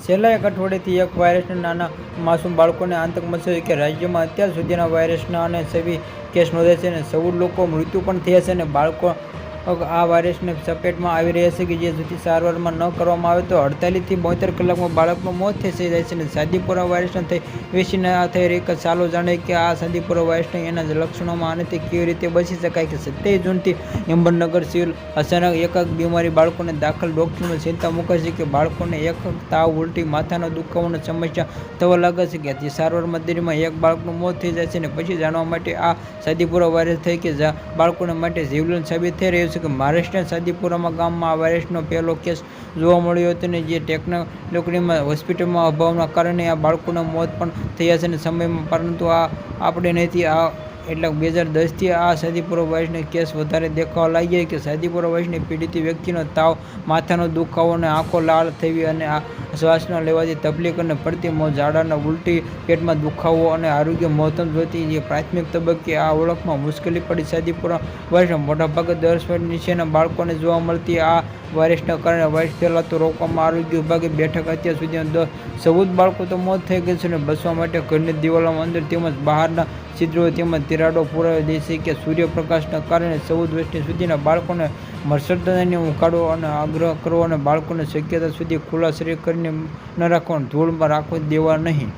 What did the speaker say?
છેલ્લા એક અઠવાડિયાથી એક વાયરસના નાના માસૂમ બાળકોને આતંક છે કે રાજ્યમાં અત્યાર સુધીના વાયરસના અને સેવી કેસ નોંધે છે અને સૌ લોકો મૃત્યુ પણ થયા છે અને બાળકો આ વાયરસને ચપેટમાં આવી રહ્યા છે કે જે સુધી સારવારમાં ન કરવામાં આવે તો અડતાલીસથી બોતેર કલાકમાં બાળકનું મોત થઈ જાય છે અને સાદીપુરા વાયરસને થઈ વેસીને થઈ રહી. ચાલો જાણે કે આ સાદીપુરા વાયરસને એના જ લક્ષણોમાં આનાથી કેવી રીતે બચી શકાય કે સત્યાવીસ જૂનથી હિંમતનગર સિવિલ અચાનક એક એક બીમારી બાળકોને દાખલ ડૉક્ટરને ચિંતા મૂકે છે કે બાળકોને એક તાવ ઉલટી માથાનો દુખાવાની સમસ્યા થવા લાગે છે કે તે સારવાર મંદિરમાં એક બાળકનું મોત થઈ જાય છે અને પછી જાણવા માટે આ સાદીપુરા વાયરસ થઈ કે બાળકોને માટે જીવલેણ સાબિત થઈ રહ્યું છે. કે મહારાષ્ટ્રના સાદીપુરામાં ગામમાં વાયરસનો પહેલો કેસ જોવા મળ્યો હતો અને જે ટેકનોલોજીમાં હોસ્પિટલમાં અભાવના કારણે આ બાળકોના મોત પણ થયા છે અને સમયમાં. પરંતુ આ આપણે નથી, આ એટલે બે હજાર દસથી આ સાદીપુરા વાયરસના કેસ વધારે દેખાવા લાગ્યા કે સાદીપુરા વાયરસની પીડિત વ્યક્તિનો તાવ, માથાનો દુખાવો અને આંખો લાલ થવી અને આ શ્વાસના લેવાથી તકલીફ અને પડતી મોં ઝાડાના ઉલટી પેટમાં દુખાવો અને આરોગ્ય મહત્તમ જોતી જે પ્રાથમિક તબક્કે આ ઓળખમાં મુશ્કેલી પડી. સાદીપુરા વાયરસના મોટાભાગે દસ વર્ષ નીચેના બાળકોને જોવા મળતી આ વાયરસના કારણે વાયરસ ફેલાતો રોકવામાં આરોગ્ય વિભાગે બેઠક અત્યાર સુધી દસ ચૌદ બાળકો તો મોત થઈ ગઈ છે અને બસવા માટે ઘરની દિવાલોમાં અંદર તેમજ બહારના છિદ્રો તેમજ તિરાડો પુરાવી દે છે કે સૂર્યપ્રકાશના કારણે ચૌદ વર્ષની સુધીના બાળકોને મચ્છરદાનીને ઉકાળો અને આગ્રહ કરવો અને બાળકોને શક્યતા સુધી ખુલ્લા શરીર કરીને ન રાખવાનું ધૂળમાં રાખવા દેવા નહીં.